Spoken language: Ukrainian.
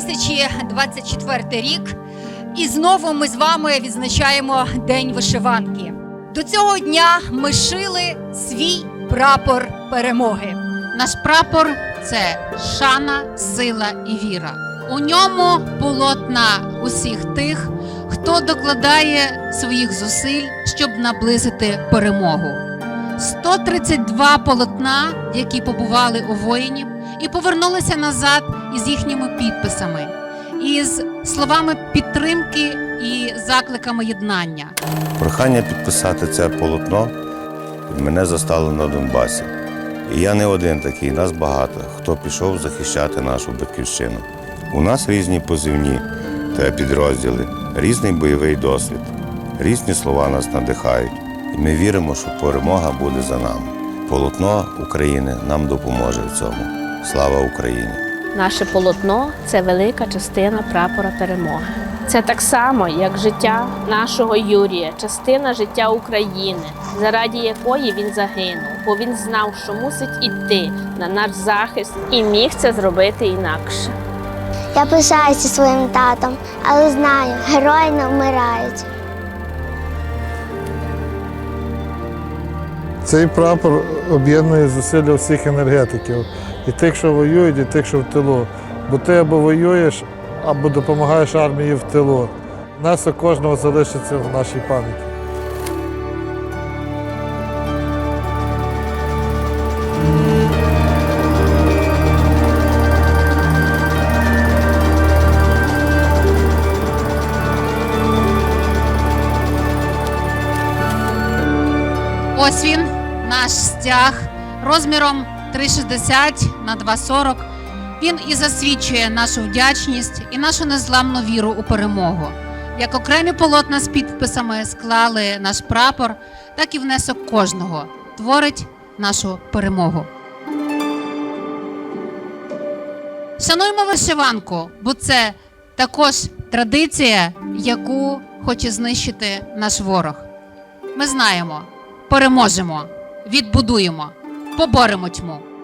2024 рік, і знову ми з вами відзначаємо День вишиванки. До цього дня ми шили свій прапор перемоги. Наш прапор це шана, сила і віра. У ньому полотна усіх тих, хто докладає своїх зусиль, щоб наблизити перемогу. 132 полотна, які побували у воїнів, і повернулися назад із їхніми підписами, із словами підтримки і закликами єднання. Прохання підписати це полотно мене застало на Донбасі. І я не один такий, нас багато, хто пішов захищати нашу батьківщину. У нас різні позивні та підрозділи, різний бойовий досвід, різні слова нас надихають. І ми віримо, що перемога буде за нами. Полотно України нам допоможе в цьому. Слава Україні! Наше полотно це велика частина прапора перемоги. Це так само, як життя нашого Юрія, частина життя України, заради якої він загинув, бо він знав, що мусить іти на наш захист і міг це зробити інакше. Я пишаюся своїм татом, але знаю, герої не вмирають. Цей прапор об'єднує зусилля всіх енергетиків, і тих, що воюють, і тих, що в тилу. Бо ти або воюєш, або допомагаєш армії в тилу. Внесок кожного залишиться в нашій пам'яті. Ось він, наш стяг розміром 3,60 на 2,40. Він і засвідчує нашу вдячність і нашу незламну віру у перемогу. Як окремі полотна з підписами склали наш прапор, так і внесок кожного творить нашу перемогу. Шануємо вишиванку, бо це також традиція, яку хоче знищити наш ворог. Ми знаємо, переможемо, відбудуємо, поборемо тьму.